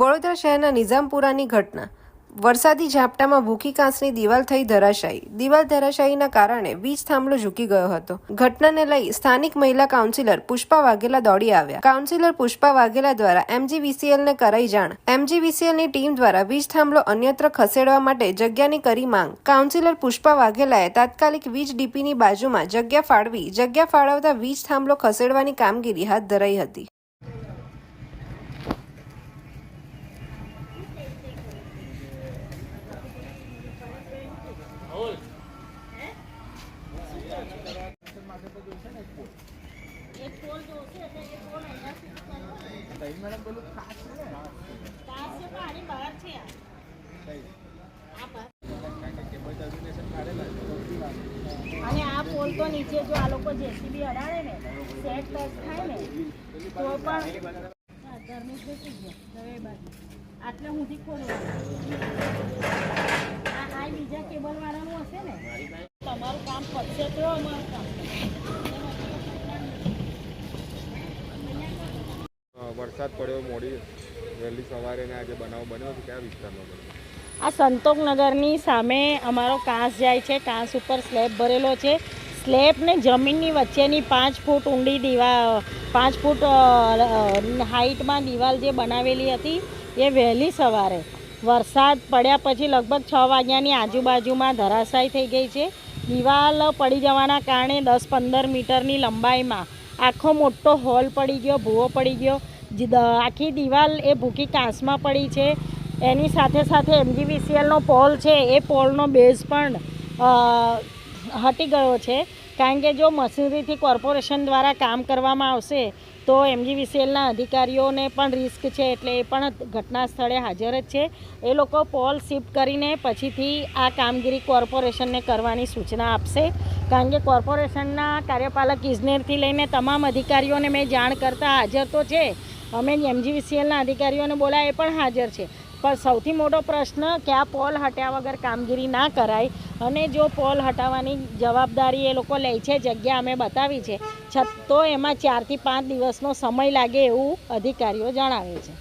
વડોદરા શહેરના નિઝામપુરાની ઘટના. વરસાદી ઝાપટામાં ભૂખી કાંસની દિવાલ થઈ ધરાશાયી. દિવાલ ધરાશાયીના કારણે વીજ થાંભલો ઝૂકી ગયો હતો. ઘટનાને લઈ સ્થાનિક મહિલા કાઉન્સિલર પુષ્પા વાઘેલા દોડી આવ્યા. કાઉન્સિલર પુષ્પા વાઘેલા દ્વારા એમજીવીસીએલને કરાઈ જાણ. એમજીવીસીએલની ટીમ દ્વારા વીજ થાંભલો અન્યત્ર ખસેડવા માટે જગ્યાની કરી માંગ. કાઉન્સિલર પુષ્પા વાઘેલાએ તાત્કાલિક વીજ ડીપીની બાજુમાં જગ્યા ફાળવી, જગ્યા ફાળવતા વીજ થાંભલો ખસેડવાની કામગીરી હાથ ધરાઈ હતી. અને આ. પોલ તો નીચે જો આ લોકો જેસીબી અડાડે ને સેટ ટચ થાય ને તો પણ હા, ધર્મેશ બેસી ગયો આટલે હુંથી ખોલવાનું. આ આ બીજા કેબલ વાળાનું હશે ને? તમારું કામ પતશે તો અમારું કામ. વરસાદ પડ્યો મોડી વહેલી સવારે ને આજે બનાવ બન્યો છે. કયા વિસ્તારમાં બન્યો? આ સંતોકનગરની સામે અમારો કાંસ જાય છે. કાંસ ઉપર સ્લેબ ભરેલો છે. સ્લેબને જમીનની વચ્ચેની પાંચ ફૂટ ઊંડી દીવા પાંચ ફૂટ હાઈટમાં દિવાલ જે બનાવેલી હતી એ વહેલી સવારે. વરસાદ પડ્યા પછી લગભગ છ વાગ્યાની આજુબાજુમાં ધરાશાય થઈ ગઈ છે. દિવાલ પડી જવાના કારણે દસ પંદર મીટરની લંબાઈમાં આખો મોટો હોલ પડી ગયો, ભૂવો પડી ગયો. આખી દિવાલ એ ભૂકી કાંસમાં પડી છે. એની સાથે સાથે એમજીવીસીએલનો પોલ છે, એ પોલનો બેઝ પણ હટી ગયો છે. કારણ કે જો મશીનરીથી કોર્પોરેશન દ્વારા કામ કરવામાં આવશે તો એમજીવીસીએલના અધિકારીઓને પણ રિસ્ક છે એટલે એ પણ ઘટના સ્થળે હાજર જ છે. એ લોકો પોલ શિફ્ટ કરીને પછીથી આ કામગીરી કોર્પોરેશનને કરવાની સૂચના આપશે. કારણ કે કોર્પોરેશનના કાર્યપાલક ઇજનેરથી લઈને તમામ અધિકારીઓને મેં જાણ કરતાં હાજર તો છે. અમે એમજીવીસીએલના અધિકારીઓને બોલાય, એ પણ હાજર છે. પણ સૌથી મોટો પ્રશ્ન કે આ પોલ હટ્યા વગર કામગીરી ના કરાય? અને જો પોલ હટાવવાની જવાબદારી એ લોકો લે છે, જગ્યા અમે બતાવી છે તો એમાં ચારથી પાંચ દિવસનો સમય લાગે એવું અધિકારીઓ જણાવે છે.